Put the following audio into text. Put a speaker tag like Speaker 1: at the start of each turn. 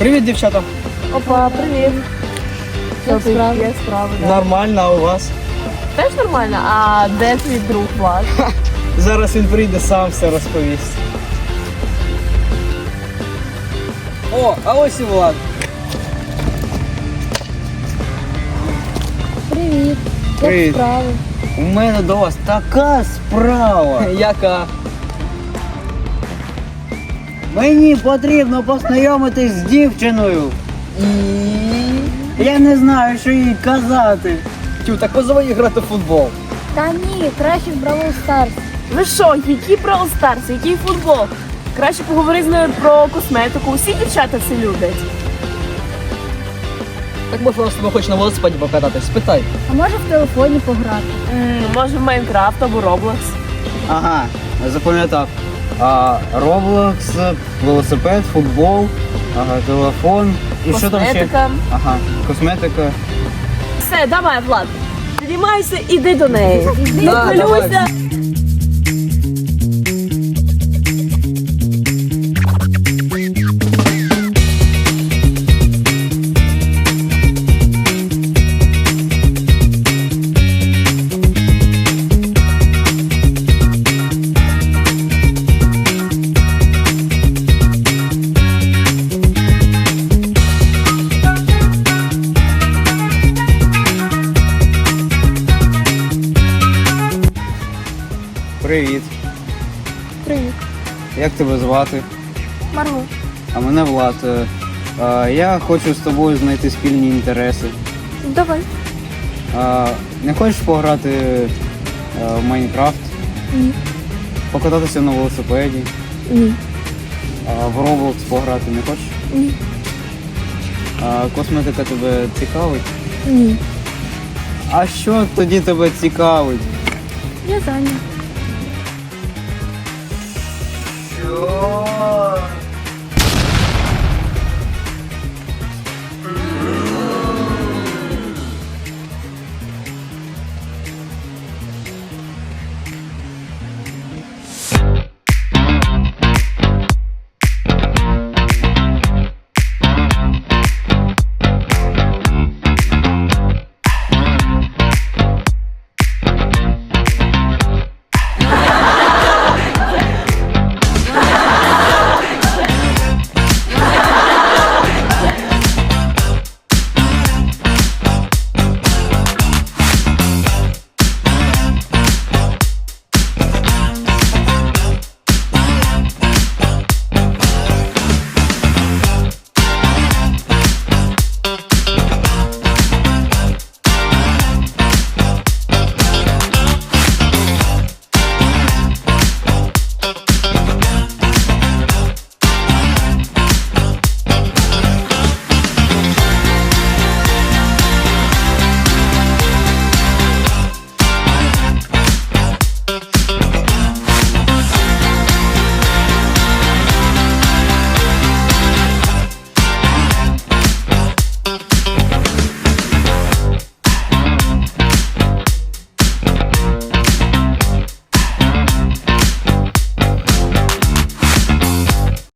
Speaker 1: Привіт, дівчата.
Speaker 2: Опа, привіт.
Speaker 3: Як справи?
Speaker 2: Як справи? да?
Speaker 1: Нормально, а у вас?
Speaker 2: Теж нормально? А де твій друг Влад?
Speaker 1: Зараз він прийде сам все розповість. О, а ось і Влад.
Speaker 3: Привіт.
Speaker 1: Привіт.
Speaker 3: Як справи?
Speaker 4: У мене до вас така справа.
Speaker 1: Яка?
Speaker 4: Мені потрібно познайомитись з дівчиною. І я не знаю, що їй казати.
Speaker 1: Тю, так позови її грати в футбол.
Speaker 3: Та ні, краще в Бравл Старс.
Speaker 2: Ви що, які Brawl Stars, який футбол? Краще поговори з нею про косметику. Усі дівчата це люблять.
Speaker 1: Так може вона з тобою хоче на велосипеді покататись? Спитай.
Speaker 3: А може в телефоні пограти?
Speaker 2: М, може в Майнкрафт або Roblox.
Speaker 4: Ага, запам'ятав. Roblox, велосипед, футбол, ага, телефон. І що там ще?
Speaker 2: Косметика.
Speaker 4: Ага, косметика.
Speaker 2: Все, давай, Влад. Піднімайся, іди до неї. Не
Speaker 4: Привіт.
Speaker 3: Привіт.
Speaker 4: Як тебе звати?
Speaker 3: Марго.
Speaker 4: А мене Влад. Е, Я хочу з тобою знайти спільні інтереси.
Speaker 3: Давай.
Speaker 4: Не хочеш пограти е, в Майнкрафт?
Speaker 3: Ні.
Speaker 4: Покататися на велосипеді?
Speaker 3: Ні.
Speaker 4: В Roblox пограти не хочеш?
Speaker 3: Ні.
Speaker 4: Косметика тебе цікавить?
Speaker 3: Ні.
Speaker 4: А що тоді тебе цікавить?
Speaker 3: Я